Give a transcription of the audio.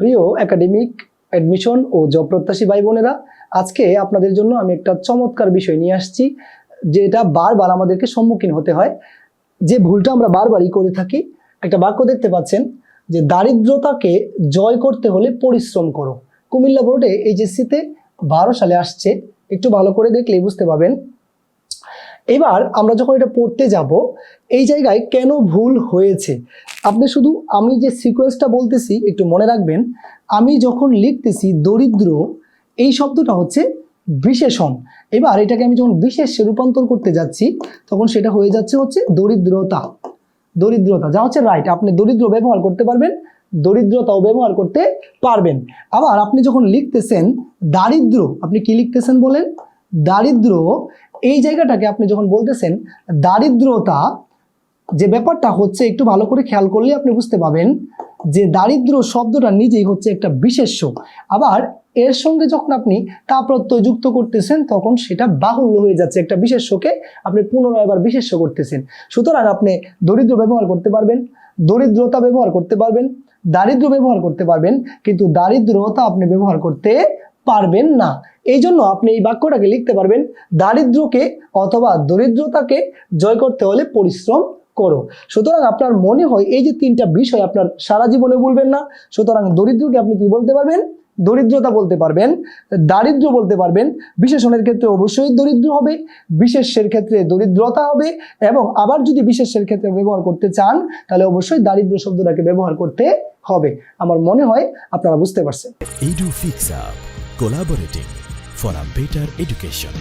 প্রিয় academic admission ও job প্রত্যাশী ভাই বোনেরা আজকে আপনাদের জন্য আমি একটা চমৎকার বিষয় নিয়ে আসছি, যেটা বারবার আমাদেরকে সম্মুখীন হতে হয়। যে ভুলটা আমরা বারবারই করে থাকি, একটা বাক্য দেখতে পাচ্ছেন, যে দারিদ্রতাকে জয় করতে হলে পরিশ্রম করো। কুমিল্লা বোর্ডে এইচএসসিতে বারো সালে আসছে, একটু ভালো করে দেখলেই বুঝতে পারবেন এবার আমরা যখন এটা পড়তে যাব, এই জায়গায় কেন ভুল হয়েছে? আপনি শুধু আমি যে সিকোয়েন্সটা বলতেছি, একটু মনে রাখবেন, আমি যখন লিখতেছি দরিদ্র, এই শব্দটা হচ্ছে বিশেষণ। এবার এটাকে আমি যখন বিশেষে রূপান্তর করতে যাচ্ছি, তখন সেটা হয়ে যাচ্ছে হচ্ছে দরিদ্রতা। দরিদ্রতা, যা হচ্ছে রাইট আপনি দরিদ্র ব্যবহার করতে পারবেন, দরিদ্রতাও ব্যবহার করতে পারবেন। আবার আপনি যখন লিখতেছেন দারিদ্র, আপনি কি লিখতেছেন বলেন? দারিদ্র এই জায়গাটাকে আপনি যখন বলতেছেন, দারিদ্রতা, যে ব্যাপারটা হচ্ছে একটু ভালো করে খেয়াল করলে আপনি বুঝতে পাবেন যে দারিদ্র শব্দটা নিজেই হচ্ছে একটা বিশেষ্য। আবার এর সঙ্গে যখন আপনি তা প্রত্যয় যুক্ত করতেছেন, তখন সেটা বাহুল্য হয়ে যাচ্ছে একটা বিশেষ্যকে আপনি পুনরায় আবার বিশেষ্য করতেছেন। সুতরাং আপনি দরিদ্র ব্যবহার করতে পারবেন, দরিদ্রতা ব্যবহার করতে পারবেন, দারিদ্র ব্যবহার করতে পারবেন, কিন্তু দারিদ্রতা আপনি ব্যবহার করতে পারবেন না। এই জন্য আপনি এই বাক্যটাকে লিখতে পারবেন, দারিদ্রকে অথবা দরিদ্রতাকে জয় করতে হলে পরিশ্রম করো। সুতরাং আপনার মনে হয় এই যে তিনটা বিষয় আপনার সারা জীবনে বলবেন না, সুতরাং দরিদ্রকে আপনি কি বলতে পারবেন? দরিদ্রতা বলতে পারবেন দারিদ্র বলতে পারবেন। বিশেষণের ক্ষেত্রে অবশ্যই দরিদ্র হবে, বিশেষের ক্ষেত্রে দরিদ্রতা হবে এবং আবার যদি বিশেষের ক্ষেত্রে ব্যবহার করতে চান, তাহলে অবশ্যই দারিদ্র শব্দটাকে ব্যবহার করতে হবে। আমার মনে হয় আপনারা বুঝতে পারছেন। Collaborating for a better education.